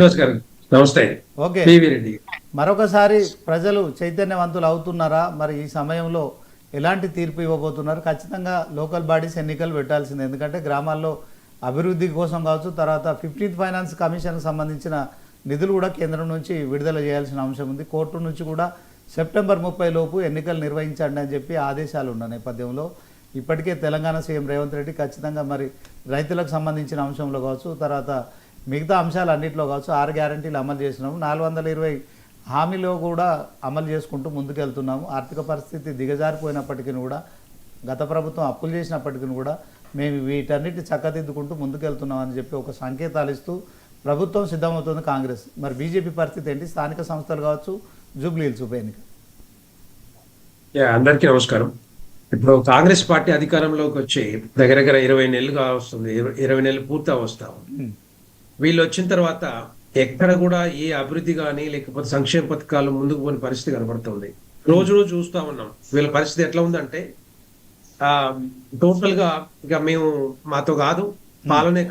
నమస్కారం నమస్తే. రెడ్డి. మరొకసారి ప్రజలు చైతన్యవంతులు అవుతున్నారా? మరి ఈ సమయంలో ఎలాంటి తీర్పు ఇవ్వబోతున్నారు? ఖచ్చితంగా లోకల్ బాడీస్ ఎన్నికలు పెట్టాల్సింది. ఎందుకంటే గ్రామాల్లో అభివృద్ధి కోసం కావచ్చు తర్వాత ఫిఫ్టీన్త్ ఫైనాన్స్ కమిషన్కి సంబంధించిన నిధులు కూడా కేంద్రం నుంచి విడుదల చేయాల్సిన అంశం ఉంది. కోర్టు నుంచి కూడా సెప్టెంబర్ ముప్పై లోపు ఎన్నికలు నిర్వహించండి అని చెప్పి ఆదేశాలు ఉన్న నేపథ్యంలో ఇప్పటికే తెలంగాణ సీఎం రేవంత్ రెడ్డి ఖచ్చితంగా మరి రైతులకు సంబంధించిన అంశంలో కావచ్చు తర్వాత మిగతా అంశాలు అన్నింటిలో కావచ్చు ఆరు గ్యారంటీలు అమలు చేసినాము. నాలుగు వందల ఇరవై హామీలో కూడా అమలు చేసుకుంటూ ముందుకెళ్తున్నాము. ఆర్థిక పరిస్థితి దిగజారిపోయినప్పటికీ కూడా గత ప్రభుత్వం అప్పులు చేసినప్పటికీ కూడా మేము వీటన్నిటి చక్కదిద్దుకుంటూ ముందుకెళ్తున్నాం అని చెప్పి ఒక సంకేతాలు ఇస్తూ ప్రభుత్వం సిద్ధమవుతుంది కాంగ్రెస్. మరి బీజేపీ పరిస్థితి ఏంటి? స్థానిక సంస్థలు కావచ్చు జూబ్లీ హిల్స్ ఉప ఎన్నిక. అందరికీ నమస్కారం. ఇప్పుడు కాంగ్రెస్ పార్టీ అధికారంలోకి వచ్చి దగ్గర దగ్గర ఇరవై నెలలుగా వస్తుంది. ఇరవై- నెలలు పూర్తి వస్తా ఉంది. వీళ్ళు వచ్చిన తర్వాత ఎక్కడ కూడా ఏ అభివృద్ధి కానీ లేకపోతే సంక్షేమ పథకాలు ముందుకు పోని పరిస్థితి కనబడుతుంది. రోజు రోజు చూస్తా ఉన్నాం. వీళ్ళ పరిస్థితి ఎట్లా ఉందంటే ఆ టోటల్గా ఇక మేము మాతో కాదు పాలనే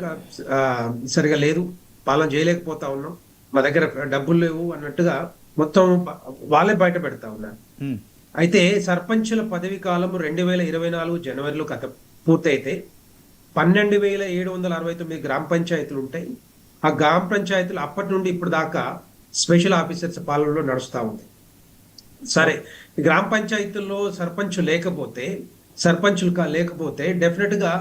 సరిగా లేదు పాలన చేయలేకపోతా ఉన్నాం. మా దగ్గర డబ్బులు లేవు అన్నట్టుగా మొత్తం వాళ్ళే బయట పెడతా ఉన్నారు. అయితే సర్పంచుల పదవి కాలం రెండు వేల ఇరవై నాలుగు జనవరిలో కథ పూర్తయితే పన్నెండు వేల ఏడు వందల అరవై తొమ్మిది గ్రామ పంచాయతీలు ఉంటాయి. ఆ గ్రామ పంచాయతీలు అప్పటి నుండి ఇప్పుడు దాకా స్పెషల్ ఆఫీసర్స్ పాలనలో నడుస్తూ ఉంది. సరే గ్రామ పంచాయతీల్లో సర్పంచ్ లేకపోతే సర్పంచులు కా- లేకపోతే డెఫినెట్గా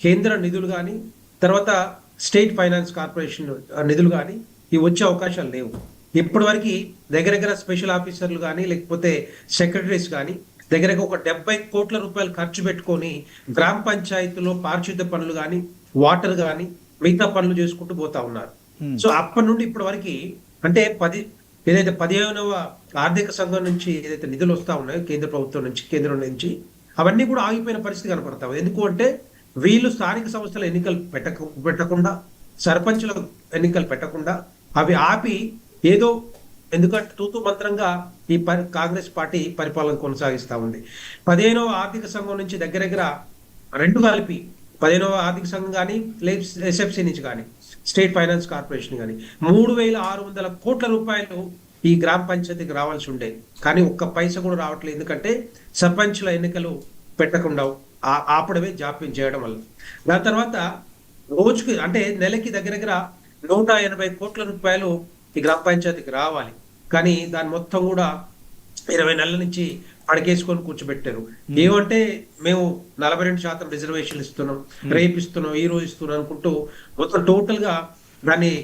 కేంద్ర నిధులు కానీ తర్వాత స్టేట్ ఫైనాన్స్ కార్పొరేషన్ నిధులు కానీ ఇవి వచ్చే అవకాశాలు లేవు. ఇప్పటి వరకు దగ్గర దగ్గర స్పెషల్ ఆఫీసర్లు కానీ లేకపోతే సెక్రటరీస్ కానీ దగ్గర ఒక డెబ్బై కోట్ల రూపాయలు ఖర్చు పెట్టుకొని గ్రామ పంచాయతీలో పారిశుద్ధ పనులు కానీ వాటర్ కానీ మిగతా పనులు చేసుకుంటూ పోతా ఉన్నారు. సో అప్పటి నుండి ఇప్పటి వరకు అంటే పది ఏదైతే పదిహేనవ ఆర్థిక సంఘం నుంచి ఏదైతే నిధులు వస్తా ఉన్నాయో కేంద్ర ప్రభుత్వం నుంచి కేంద్రం నుంచి అవన్నీ కూడా ఆగిపోయిన పరిస్థితి కనపడతా ఉంది. ఎందుకు అంటే వీళ్ళు స్థానిక సంస్థల ఎన్నికలు పెట్టక పెట్టకుండా సర్పంచుల ఎన్నికలు పెట్టకుండా అవి ఆపి ఏదో ఎందుకంటే తూతు మంత్రంగా ఈ కాంగ్రెస్ పార్టీ పరిపాలన కొనసాగిస్తా ఉంది. పదిహేనవ ఆర్థిక సంఘం నుంచి దగ్గర దగ్గర రెండు కలిపి పదిహేనవ ఆర్థిక సంఘం కానీ లేదు ఎస్ఎఫ్సి నుంచి కానీ స్టేట్ ఫైనాన్స్ కార్పొరేషన్ కానీ మూడు వేల ఆరు వందల కోట్ల రూపాయలు ఈ గ్రామ పంచాయతీకి రావాల్సి ఉండే. కానీ ఒక్క పైసా కూడా రావట్లేదు. ఎందుకంటే సర్పంచ్ల ఎన్నికలు పెట్టకుండా ఆ- ఆపడమే జాప్యం చేయడం వల్ల. దాని తర్వాత రోజుకి అంటే నెలకి దగ్గర దగ్గర నూట ఎనభై కోట్ల రూపాయలు ఈ గ్రామ పంచాయతీకి రావాలి. కానీ దాని మొత్తం కూడా ఇరవై నెలల నుంచి అడకేసుకొని కూర్చోబెట్టారు. ఏమంటే మేము నలభై రెండు శాతం రిజర్వేషన్లు ఇస్తున్నాం రేపు ఇస్తున్నాం ఈ రోజు ఇస్తున్నాం అనుకుంటూ మొత్తం టోటల్గా దాన్ని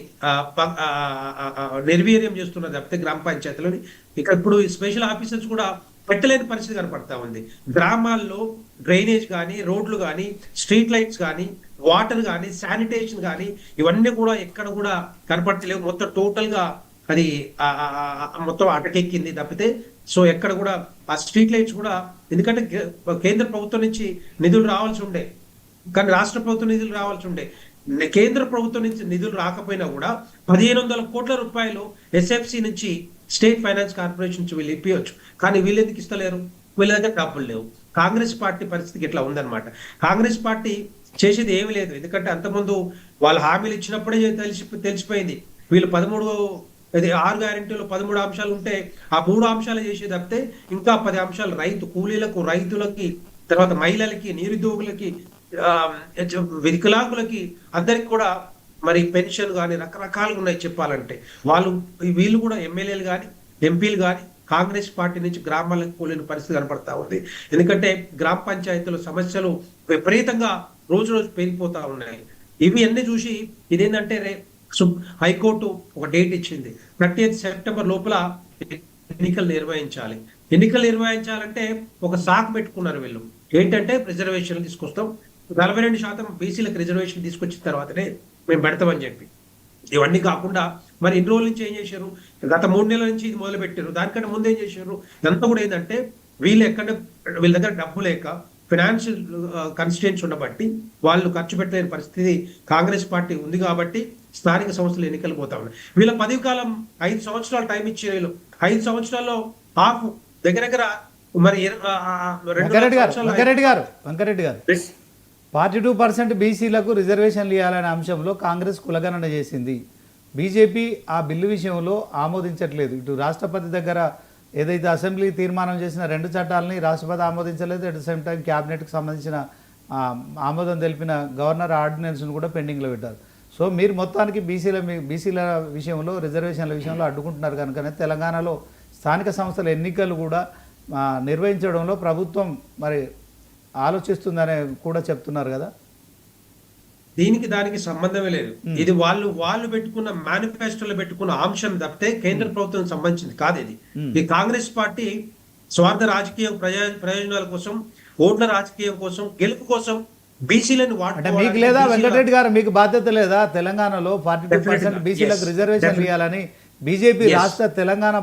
నిర్వీర్యం చేస్తున్నారు తప్పితే గ్రామ పంచాయతీలోని ఇక్కడ ఇప్పుడు స్పెషల్ ఆఫీసర్స్ కూడా పెట్టలేని పరిస్థితి కనపడతా ఉంది. గ్రామాల్లో డ్రైనేజ్ కానీ రోడ్లు కానీ స్ట్రీట్ లైట్స్ కానీ వాటర్ కానీ శానిటేషన్ కానీ ఇవన్నీ కూడా ఎక్కడ కూడా కనపడతలేవు. మొత్తం టోటల్గా అది మొత్తం అటకెక్కింది తప్పితే సో ఎక్కడ కూడా ఆ స్ట్రీట్ లైట్స్ కూడా ఎందుకంటే కేంద్ర ప్రభుత్వం నుంచి నిధులు రావాల్సి ఉండే. కానీ రాష్ట్ర ప్రభుత్వం నిధులు రావాల్సి ఉండే. కేంద్ర ప్రభుత్వం నుంచి నిధులు రాకపోయినా కూడా పదిహేను వందల కోట్ల రూపాయలు ఎస్ఎఫ్సి నుంచి స్టేట్ ఫైనాన్స్ కార్పొరేషన్ నుంచి వీళ్ళు ఇప్పించచ్చు కానీ వీళ్ళు ఎందుకు ఇస్తలేరు? వీళ్ళ దగ్గర డబ్బులు లేవు. కాంగ్రెస్ పార్టీ పరిస్థితికి ఇట్లా ఉందన్నమాట. కాంగ్రెస్ పార్టీ చేసేది ఏమీ లేదు. ఎందుకంటే అంతకుముందు వాళ్ళు హామీలు ఇచ్చినప్పుడే తెలిసి తెలిసిపోయింది. వీళ్ళు పదమూడు అది ఆరు గ్యారెంటీలు పదమూడు అంశాలు ఉంటే ఆ మూడు అంశాలు చేసి తప్పితే ఇంకా పది అంశాలు రైతు కూలీలకు రైతులకి తర్వాత మహిళలకి నిరుద్యోగులకి ఆ, వికలాంగులకి అందరికి కూడా మరి పెన్షన్ కానీ రకరకాలుగా ఉన్నాయి చెప్పాలంటే. వాళ్ళు వీళ్ళు కూడా ఎమ్మెల్యేలు కానీ ఎంపీలు కానీ కాంగ్రెస్ పార్టీ నుంచి గ్రామాలకు పోలేని పరిస్థితి కనపడతా ఉంది. ఎందుకంటే గ్రామ పంచాయతీల సమస్యలు విపరీతంగా రోజు రోజు పెరిగిపోతా ఉన్నాయి. ఇవి అన్ని చూసి ఇదేంటంటే రే హైకోర్టు ఒక డేట్ ఇచ్చింది. థర్టీ సెప్టెంబర్ లోపల ఎన్నికలు నిర్వహించాలి. ఎన్నికలు నిర్వహించాలంటే ఒక సాక్ పెట్టుకున్నారు వీళ్ళు. ఏంటంటే రిజర్వేషన్లు తీసుకొస్తాం. నలభై రెండు శాతం బీసీలకు రిజర్వేషన్ తీసుకొచ్చిన తర్వాతనే మేము పెడతామని చెప్పి. ఇవన్నీ కాకుండా మరి ఇన్ని రోజుల నుంచి ఏం చేశారు? గత మూడు నెలల నుంచి ఇది మొదలు పెట్టారు దానికంటే ముందు ఏం చేశారు? ఎంత కూడా ఏంటంటే వీళ్ళు ఎక్కడ వీళ్ళ దగ్గర డబ్బు లేక ఫినాన్షియల్ కన్స్టిట్యూన్స్ ఉండబట్టి వాళ్ళు ఖర్చు పెట్టలేని పరిస్థితి కాంగ్రెస్ పార్టీ ఉంది కాబట్టి స్థానిక సంస్థలు ఎన్నికలు పోతా ఉన్నాయి. వీళ్ళ పదవి కాలం ఐదు సంవత్సరాలు టైం ఇచ్చిన వీళ్ళు. ఐదు సంవత్సరాల్లో హాఫ్ దగ్గర దగ్గర మరి వెంకరెడ్డి గారు వెంకరెడ్డి గారు వెంకరెడ్డి గారు. ఫార్టీ టూ పర్సెంట్ బీసీలకు రిజర్వేషన్లు ఇవ్వాలనే అంశంలో కాంగ్రెస్ కులగణన చేసింది. బీజేపీ ఆ బిల్లు విషయంలో ఆమోదించట్లేదు. ఇటు రాష్ట్రపతి దగ్గర ఏదైతే అసెంబ్లీ తీర్మానం చేసిన రెండు చట్టాలని రాష్ట్రపతి ఆమోదించలేదు. అట్ ద సేమ్ టైం క్యాబినెట్కి సంబంధించిన ఆమోదం తెలిపిన గవర్నర్ ఆర్డినెన్స్ను కూడా పెండింగ్లో పెట్టారు. సో మీరు మొత్తానికి బీసీల మీ- బీసీల విషయంలో రిజర్వేషన్ల విషయంలో అడ్డుకుంటున్నారు కనుకనే తెలంగాణలో స్థానిక సంస్థల ఎన్నికలు కూడా నిర్వహించడంలో ప్రభుత్వం మరి ఆలోచిస్తుందనే కూడా చెప్తున్నారు కదా? దీనికి దానికి సంబంధమే లేదు. ఇది వాళ్ళు వాళ్ళు పెట్టుకున్న మేనిఫెస్టోలో పెట్టుకున్న అంశం తప్పితే కేంద్ర ప్రభుత్వం సంబంధించింది కాదు ఇది. ఈ కాంగ్రెస్ పార్టీ స్వార్థ రాజకీయం ప్రయోజనాల కోసం ఓట్ల రాజకీయం కోసం గెలుపు కోసం బీసీలను అంటే మీకు లేదా వెంకటరెడ్డి గారు మీకు బాధ్యత లేదా తెలంగాణలో ఫార్టీ టూ పర్సెంట్. బీసీలకు. రిజర్వేషన్. ఇవ్వాలని బీజేపీ. రాష్ట్ర తెలంగాణ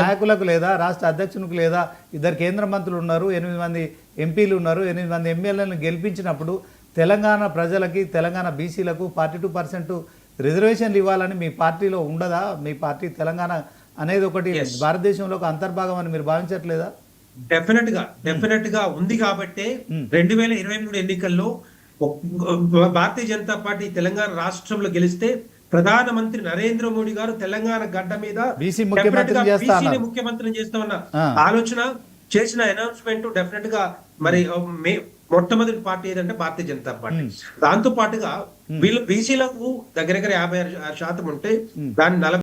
నాయకులకు లేదా రాష్ట్ర అధ్యక్షునికి లేదా ఇద్దరు కేంద్ర మంత్రులు ఉన్నారు ఎనిమిది మంది ఎంపీలు ఉన్నారు ఎనిమిది మంది ఎమ్మెల్యేలను గెలిపించినప్పుడు తెలంగాణ ప్రజలకి తెలంగాణ బీసీలకు ఫార్టీ టూ పర్సెంట్ రిజర్వేషన్లు ఇవ్వాలని మీ పార్టీలో ఉండదా మీ పార్టీ తెలంగాణ అనేది ఒకటి. భారతదేశంలో ఒక అంతర్భాగం అని మీరు భావించట్లేదా డెఫినెట్గా డెఫినెట్గా ఉంది కాబట్టే రెండు వేల ఇరవై మూడు ఎన్నికల్లో భారతీయ జనతా పార్టీ తెలంగాణ రాష్ట్రంలో గెలిస్తే ప్రధానమంత్రి నరేంద్ర మోడీ గారు తెలంగాణ గడ్డ మీద ముఖ్యమంత్రిని చేస్తామన్న. ఆలోచన చేసిన అనౌన్స్మెంట్ డెఫినెట్గా మరి మొట్టమొదటి పార్టీ ఏదంటే భారతీయ జనతా పార్టీ. దాంతో పాటుగా వీళ్ళు బీసీలకు దగ్గర దగ్గర యాభై ఆరు శాతం ఉంటే దాన్ని నలభై